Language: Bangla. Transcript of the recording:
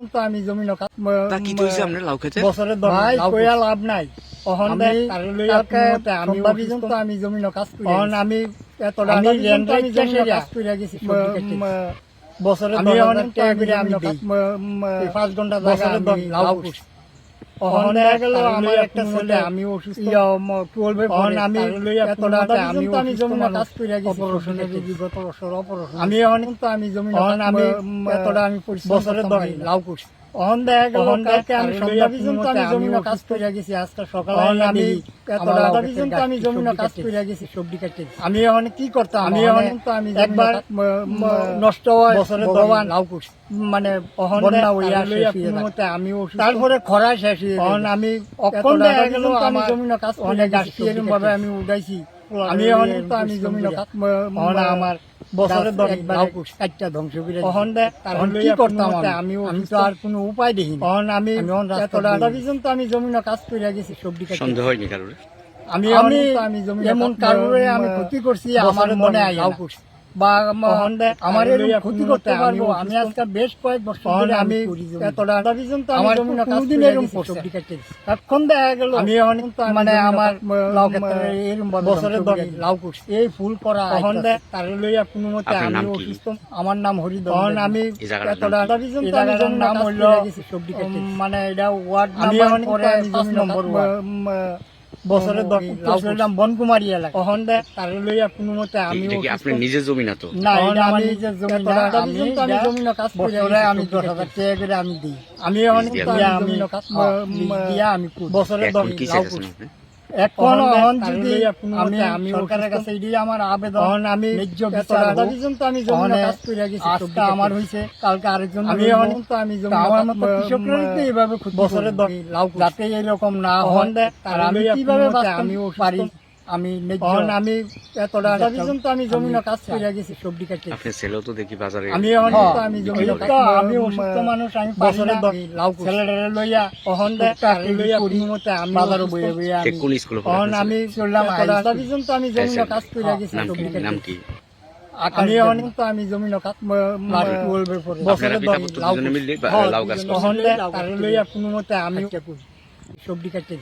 তো আমি জমি নকা তা কি আপনার লাউ খেতে বছরের দর ভাই কইয়া লাভ নাই। অহন দে তারে লইয়া কালকে আমি অভিযোগ তো আমি জমি করি অহন আমি এত আমি ল্যান্ড আমি জমি নকাজ কইরা গেছি বছরের আমি অনেক টাকা করে আমি দেই। পাঁচ ঘণ্টা বছরের দর আমার একটা ছেলে। আমি অসুস্থ। আমি জমি নকাজ কইরা অপারেশনের বিগত বছর অপারেশন আমি অনেক তো আমি জমি আমি এতটা আমি দর লাভ করছি। অহন দেখা গেল কালকে আমি সন্ধ্যা পর্যন্ত আমি জমি কাজ করে গেছি আজকে সকালে আমি পর্যন্ত কাজ করে গেছি সবজি কাটতে আমি এখন কি করতাম? আমি এখন তো আমি একবার নষ্ট হয় করছি। মানে অহন বন্যা হইয়া শেষ আমি তারপরে খরা শেষ হয়ে অহন আমি অক্ষণ দেখা গেল আমি কাজ অনেক গাছ এরকম ভাবে আমি উঠাইছি আমি এখন তো আমি জমি কাজ আমার বছরের দর লাভ করছি কাটটা ধ্বংস করে তখন কি করতাম আমি? আমি তো আর কোনো উপায় দেখি তখন আমি এতটা পর্যন্ত আমি জমি কাজ করে গেছি সবজি সন্দেহ হয়নি কারোর? আমি আমি আমি জমি এমন কারণে আমি ক্ষতি করছি আমার মনে আয় করছি। বা আমার ক্ষতি করতে পারব। আমি আজকে বেশ কয়েক বছর ধরে আমি এতটা আমার কোনদিন এরকম দেখা গেল আমি মানে আমার লাউ এরকম বছরের লাউ করছি। এই ফুল করা এখন তার লইয়া কোনো মতে আমি? অসুস্থ। আমার নাম হরিদন আমি এই জায়গাটার এতটা নাম আমি হইল সবজি মানে এটা ওয়ার্ড নাম্বার আমি নম্বর বছরের দর লাউ বনকুমারী এলাকা অহন দে তার লইয়া কোনো মতে আমি আপনি নিজে। জমি না তো? না এটা আমি নিজের জমি না। আমি আমি জমি না কাজ করে আমি দশ হাজার টাকা করে আমি দিই। আমি এখন তো আমি কাজ দিয়া আমি। বছরে দশ এখন এখন যদি আমি আমি সরকারের কাছে এটি আমার আবেদন আমি ন্যায্য বিচার পর্যন্ত আমি জমি কাজ করে গেছি আজকে আমার হইছে কালকে আরেকজন আমি এখন তো আমি জমি আমার মতো কৃষকরা তো এইভাবে বছরে দশ যাতে এরকম না হন আর আমি কীভাবে আমি পারি আমি আমি এতটা পর্যন্ত আমি জমি কাজ করে গেছি সবজি কাটতে। আপনার ছেলেও তো দেখি বাজারে আমি আমি জমি কাজ আমি অসুস্থ মানুষ আমি বছরে লাভ ছেলেটারে লইয়া অহন লইয়া করি আমি বাজারে বইয়ে বইয়ে আমি কোন স্কুলে অহন আমি চললাম এতটা পর্যন্ত আমি জমি কাজ করে গেছি নাম কি? নাম কি? আমি এখন তো আমি জমি না কাজ বলবে বছরে আপনারা পিতা পুত্র দুজনে মিলে বা- লাউ গাছ করছেন। অহন দে তারে লইয়া কোনো মতে আমি সবজি কাটতে